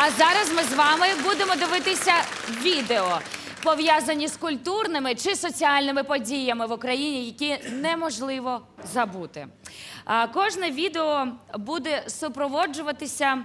А зараз ми з вами будемо дивитися відео, пов'язані з культурними чи соціальними подіями в Україні, які неможливо забути. Кожне відео буде супроводжуватися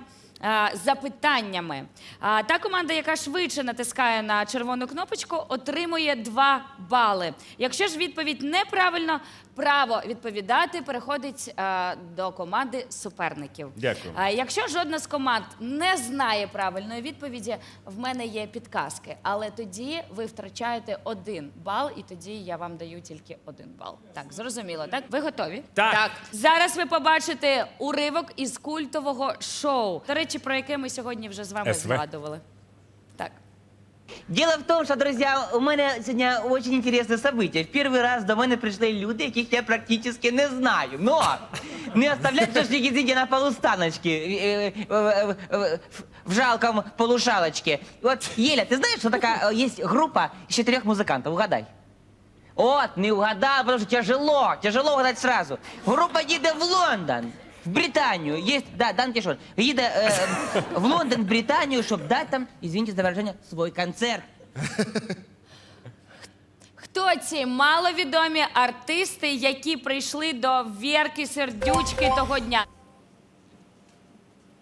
запитаннями. Та команда, яка швидше натискає на червону кнопочку, отримує 2 бали. Якщо ж відповідь неправильно, право відповідати переходить а, до команди суперників. Дякую. А якщо жодна з команд не знає правильної відповіді, в мене є підказки. Але тоді ви втрачаєте один бал, і тоді я вам даю тільки один бал. Так, зрозуміло, так? Ви готові? Так. Зараз ви побачите уривок із культового шоу. До речі, про яке ми сьогодні вже з вами СВ. згадували. Так. Дело в том, что, друзья, у мене сьогодні очень интересне событие. В перший раз до мене прийшли люди, яких я практически не знаю. Но не оставлять же ж їх, извините, на полустаночке, э, э, э, в жалком полушалочке. Вот, Еля, ты знаешь, что такая э, есть группа из четырех музыкантов? Угадай. Вот, не угадал, потому что тяжело, тяжело угадать сразу. Группа їде в Лондон, в Британію. Есть, да, Дан Кішон. Їде е, в Лондон, в Британію, щоб дати там, извините за выражение, свой концерт. Хто ці маловідомі артисти, які прийшли до Вірки Сердючки того дня?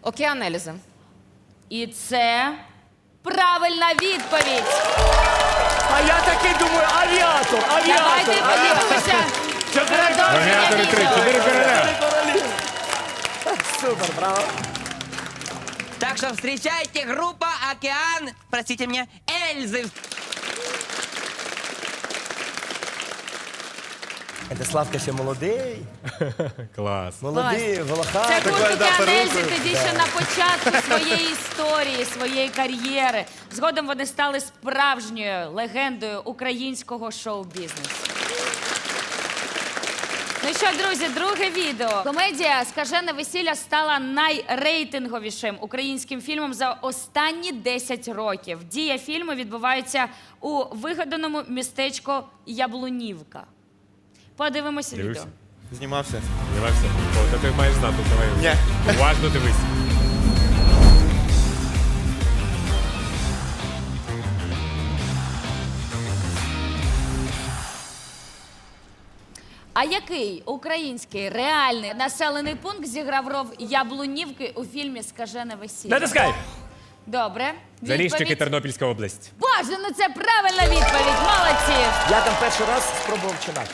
Океан Ельзи. І це правильна відповідь. А я такий думаю, авіатор, Давайте авіатор. подивимося. Продовження Авіатори три, відео. чотири короля. Так что встречайте группа Океан, простите меня, Эльзы. Це Славка ще молодий, Клас. молодий, Це волохатий. гурт Океанельзи тоді ще на початку своєї історії, своєї кар'єри. Згодом вони стали справжньою легендою українського шоу-бізнесу. Ну що, друзі, друге відео. Комедія Скажене весілля стала найрейтинговішим українським фільмом за останні 10 років. Дія фільму відбувається у вигаданому містечку Яблунівка. Подивимося відео. Знімався. Дивився? О, та ти маєш знати, давай. Ні. Уважно дивись. А який український реальний населений пункт зіграв ров Яблунівки у фільмі Скажене весілля? Натискай! Добре. Заліщики, Відповідь. Тернопільська область. Боже, ну це правильна відповідь. Молодці. Я там перший раз спробував чинати.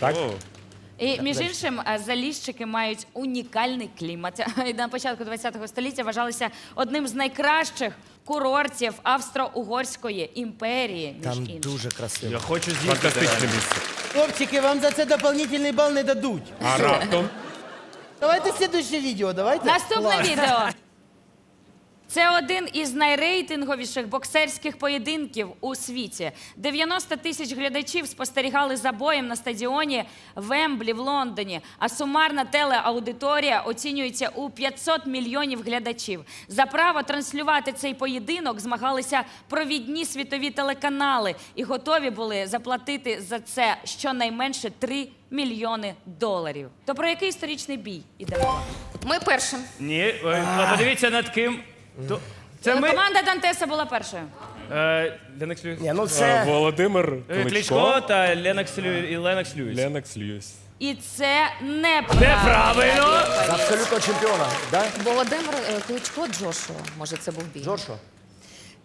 Так? І між іншим, е, заліщики мають унікальний клімат. І на початку ХХ століття вважалися одним з найкращих курортів Австро-Угорської імперії. Між Там іншим. дуже красиво. Я Хочу Фантастичне місце. Хлопчики, вам за це дополнительний бал не дадуть. А раптом? Давайте слідуще відео, давайте. Наступне Клас. відео. Це один із найрейтинговіших боксерських поєдинків у світі. 90 тисяч глядачів спостерігали за боєм на стадіоні Вемблі в Лондоні. А сумарна телеаудиторія оцінюється у 500 мільйонів глядачів. За право транслювати цей поєдинок змагалися провідні світові телеканали і готові були заплатити за це щонайменше 3 мільйони доларів. То про який історичний бій іде? Ми першим. Ні, е, а подивіться над ким. То- Це ми. Команда Дантеса була першою. Е, Ленокс Льюіс. Ні, ну Е, це Володимир Е, Кличко Кличко. та Ленокс Лью... і Ленокс Льюіс. Ленокс Льюіс. І це неправильно. Неправильно! за абсолютного чемпіона. Да? Володимир е, Кличко Джошуа. Може, це був бій. Джошуа?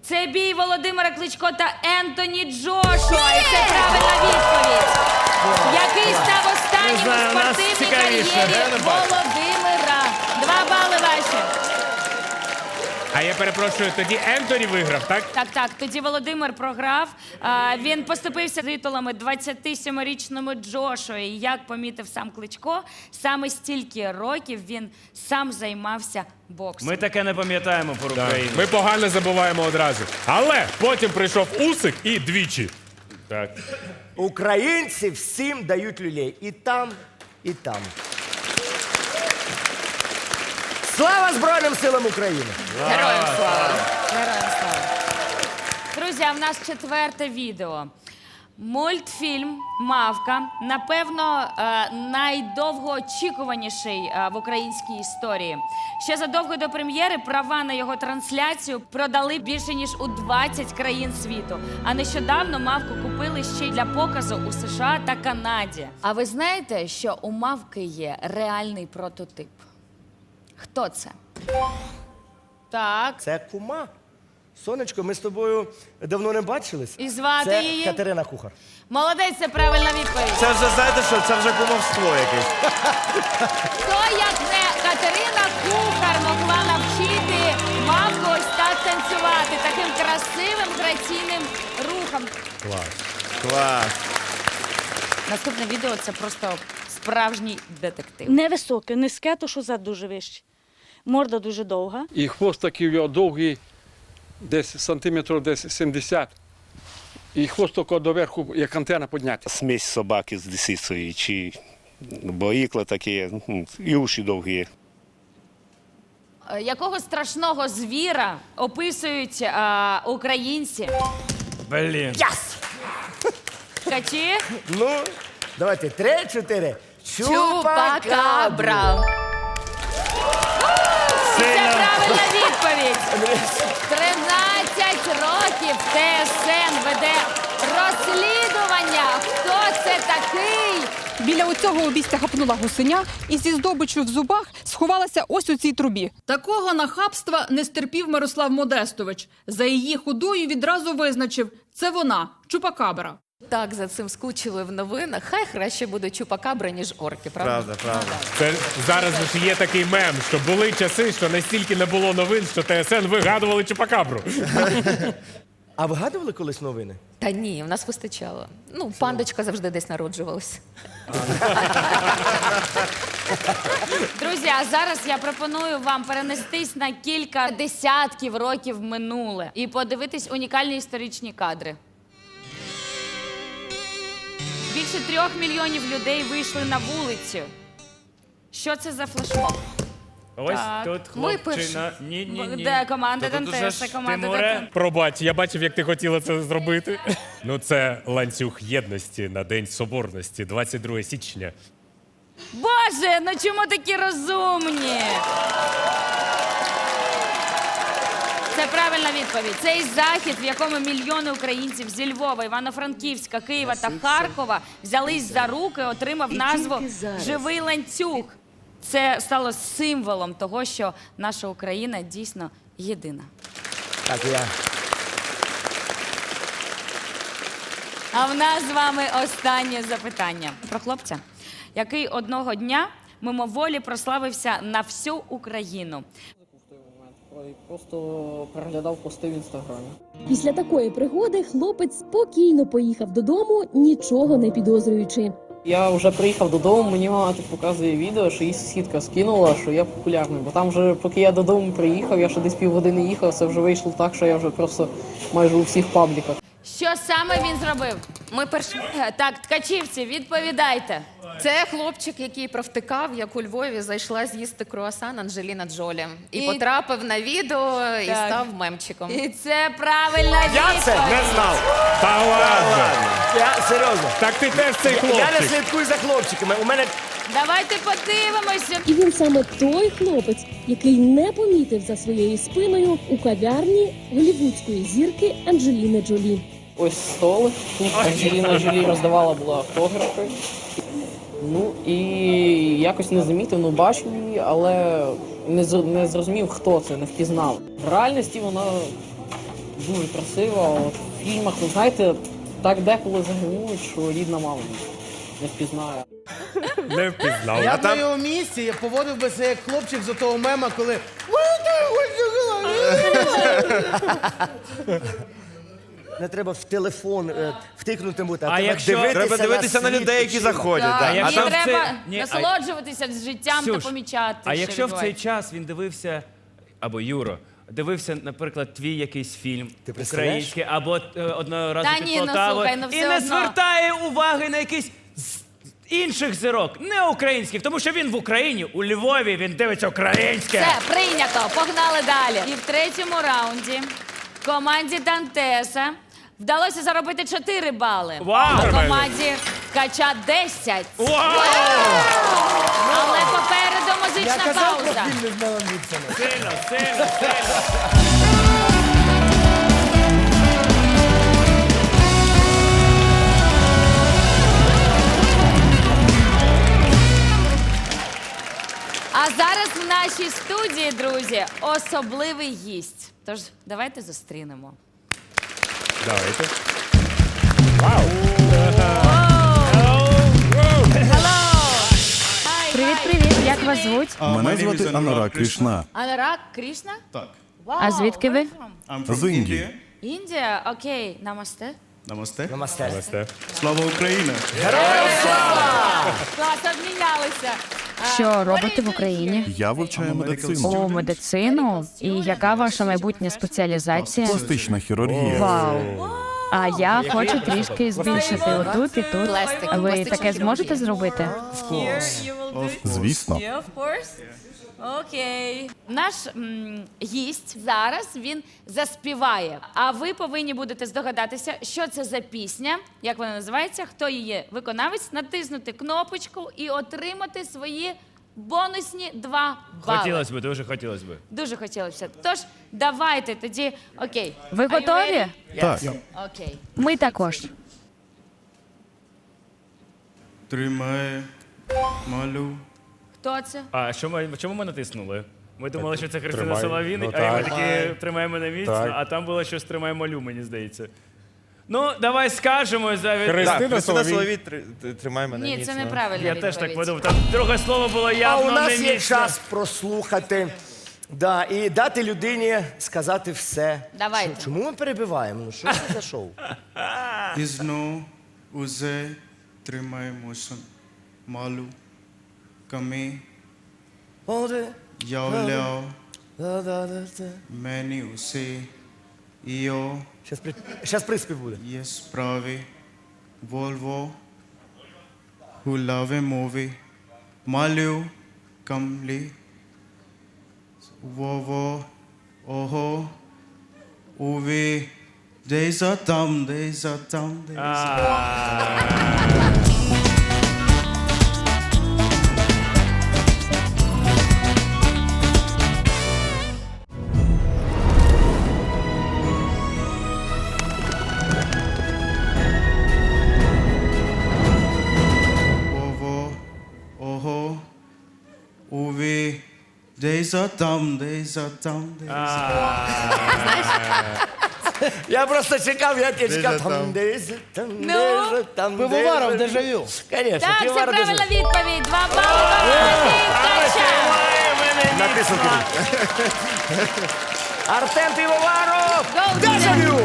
Це бій Володимира Кличко та Ентоні Джошуа. І це правильна відповідь. Який став останнім знаю, у нас спортивній цікавіше. кар'єрі. Володимира. Два бали ваші. А я перепрошую, тоді Ентоні виграв, так? Так, так. Тоді Володимир програв. А, він поступився титулами 27-річному Джошуа. І як помітив сам Кличко, саме стільки років він сам займався боксом. Ми таке не пам'ятаємо про Так. Україну. Ми погано забуваємо одразу. Але потім прийшов Усик і двічі. Так. Українці всім дають люлей. І там, і там. Слава Збройним силам України! Героям слава. Героям слава. Друзі, а в нас четверте відео. Мультфільм Мавка, напевно, е, найдовгоочікуваніший е, в українській історії. Ще задовго до прем'єри права на його трансляцію продали більше ніж у 20 країн світу. А нещодавно мавку купили ще й для показу у США та Канаді. А ви знаєте, що у мавки є реальний прототип? Хто це? Так. Це кума. Сонечко, ми з тобою давно не бачились. І звати Це її? Катерина Кухар. Молодець, це правильна відповідь. Це вже знаєте що? Це вже кумовство якесь. Хто як не Катерина Кухар могла навчити мавку ось так танцювати таким красивим граційним рухом. Клас. Наступне відео це просто справжній детектив. Невисоке, низьке, то що зад дуже вище. Морда дуже довга. І хвост такий у нього довгий, десь сантиметрів десь 70. І хвост тако доверху, як антена підняти. Смесь собаки з лисицею, чи бо ікла такі, ну, і уші довгі. Е, Якого страшного звіра описують а, українці? Блін. Ткачі? Ну, давайте, три-чотири. Чупакабра. Це правильна відповідь. 13 років ТСН веде розслідування. Хто це такий? Біля оцього обійстя хапнула гусеня і зі здобичю в зубах сховалася ось у цій трубі. Такого нахабства не стерпів Мирослав Модестович. За її худою відразу визначив – це вона, Чупакабра. Так за цим скучили в новинах. Хай краще буде чупакабра, ніж орки, правда? Правда, правда. Це зараз же ж є такий мем, що були часи, що настільки не було новин, що ТСН вигадували чупакабру. А вигадували колись новини? Та ні, в нас вистачало. Ну, пандочка завжди десь народжувалась. Друзі, а зараз я пропоную вам перенестись на кілька десятків років минуле і подивитись унікальні історичні кадри. Більше трьох мільйонів людей вийшли на вулицю. Що це за флешмоб? Ось Так. тут Ми хлопчина. Ні, ні, ні. Де команда То тут уже Дантеса, ж команда Тимуре. Дантеса. Пробач, я бачив, як ти хотіла це зробити. Ну, це ланцюг єдності на День Соборності, 22 січня. Боже, ну чому такі розумні? Це правильна відповідь. Цей захід, в якому мільйони українців зі Львова, Івано-Франківська, Києва та Харкова взялись за руки, отримав назву Живий ланцюг. Це стало символом того, що наша Україна дійсно єдина. Так, я. А в нас з вами останнє запитання про хлопця, який одного дня мимоволі прославився на всю Україну. Просто переглядав пости в інстаграмі. Після такої пригоди хлопець спокійно поїхав додому, нічого не підозрюючи. Я вже приїхав додому, мені мама тут показує відео, що її сусідка скинула, що я популярний. Бо там вже, поки я додому приїхав, я ще десь півгодини їхав, це вже вийшло так, що я вже просто майже у всіх пабліках. Що саме він зробив? Ми перші. Е, Так, ткачівці, відповідайте. Це хлопчик, який провтикав, як у Львові зайшла з'їсти круасан Анджеліна Джолі. І, І- потрапив на відео і Так. став мемчиком. І це правильна Я відповідь. це не знав. Та ладно! Я серйозно. Так ти теж цей Я не хлопчик. слідкую за хлопчиками. У мене Давайте подивимося. І він саме той хлопець, який не помітив за своєю спиною у кав'ярні голівудської зірки Анджеліни Джолі. Ось столик, тут Анджеліна Джолі роздавала була автографи. Ну і якось не замітив, ну бачив її, але не, з- не зрозумів, хто це, не впізнав. В реальності вона дуже красива, а от в фільмах, ви знаєте, так деколи загримують, що рідна мама не впізнає. Не впізнав. Я А б там- на його місці я поводив би себе як хлопчик з отого мема, коли. не треба в телефон е, втикнути бути, а, А треба якщо- дивитися Треба дивитися на світ людей, які заходять. Да. якщо і в треба це- ні, а- насолоджуватися життям Ксюш, та помічати. А що якщо в цей відбувається. час він дивився, або Юро, дивився, наприклад, твій якийсь фільм Ти представляєш? український, або е, одного разу Та під ні, ну, Полтавою, слухай, ну, і все не одно. звертає уваги на якийсь з інших зірок, не українських, тому що він в Україні, у Львові, він дивиться українське. Все, прийнято. Погнали далі. І в третьому раунді команді Дантеса Вдалося заробити 4 бали. Вау! А команді Ткача 10. Вау! Але попереду Я музична казав про пауза. фільми з Мелом Гібсоном. Сильно, сильно, сильно. А зараз в нашій студії, друзі, особливий гість. Тож давайте зустрінемо. Давайте. Привіт, привіт. Як вас звуть? Мене звати Анурак Кришна Анурак Кришна? Так. Вау, А звідки ви? з Індії. Індія. Окей, намасте. Намасте. Намасте. Слава Україні! Клас, обмінялися. Що робите в Україні? Я вивчаю медицину. О, медицину. І яка ваша майбутня спеціалізація? Пластична хірургія. Вау. А я хочу трішки збільшити отут і тут. Ви таке зможете зробити? Звісно. Окей. Наш м, гість зараз він заспіває. А ви повинні будете здогадатися, що це за пісня, як вона називається, хто її виконавець, натиснути кнопочку і отримати свої бонусні два бали. Хотілося б, дуже хотілося б. Дуже хотілося. Тож давайте тоді. Окей. Ви Are you готові? ready? Так. Окей. Ми також. Тримає малю. Хто це? А що ми, чому ми натиснули? Ми думали, що це Христина Тримай. Соловін, Ну, а ми так. такі тримаємо на місці, Так. а там було щось тримає малю, мені здається. Ну, давай скажемо за від... Христина Соловій. тримай мене. Ні, це неправильна Я теж так подумав. Там друге слово було А явно у нас є час прослухати. Да, і дати людині сказати все. Давайте. Що- Чому ми перебиваємо? Ну що це за шоу? І знов узе тримаємося малю. Ками Оде, являв да-да-да-да. мені усе. Йо Щас, при... Щас приспів буде. є справи. Вольво. Гулаве мови. Малю. Камлі. Вово. Ого. Уві. Десь а там, десь а там, десь а а там, десь а там, десь а Я просто чекав, я тебе чекав. Десь Там там. десь, там Ну? десь, там Пивоваров десь. дежавю. Конечно, Так, це правильна відповідь. Два бали куди. Артем Пивоваров! Дежавю!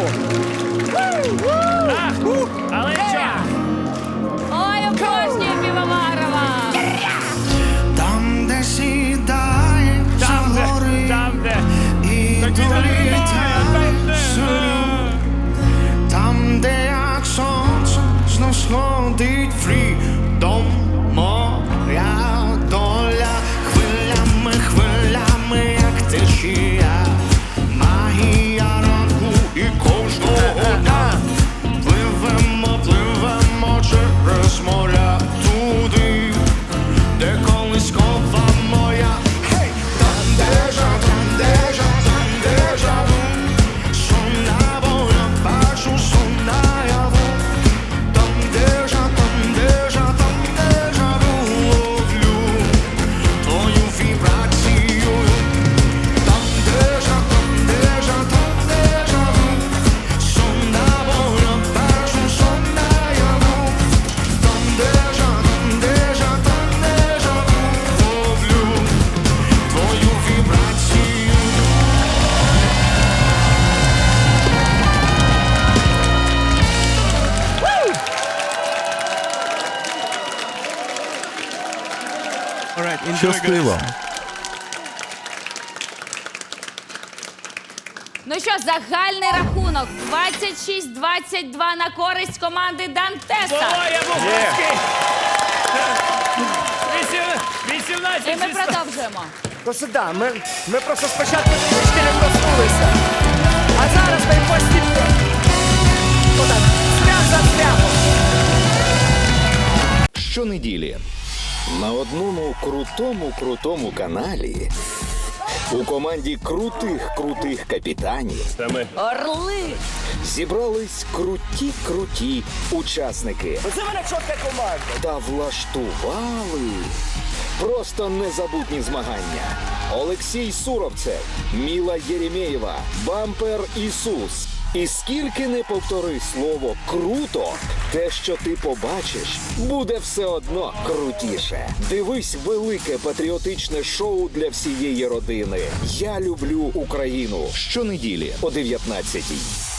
Щасливо. Ну що, загальний рахунок 26-22 на користь команди Дантеса. Вісім- 18 І ми продовжуємо. Просто да, ми, ми просто спочатку трішки не проснулися. А зараз ми постійно. отак. Цвях за цвяхом. Щонеділі на одному крутому крутому каналі у команді крутих крутих капітанів Орли! зібрались круті круті учасники Це мене чотка команда. та влаштували просто незабутні змагання. Олексій Суровцев, Міла Єремєєва, Бампер Ісус. І скільки не повтори слово круто, те, що ти побачиш, буде все одно крутіше. Дивись велике патріотичне шоу для всієї родини. Я люблю Україну щонеділі о 19-й.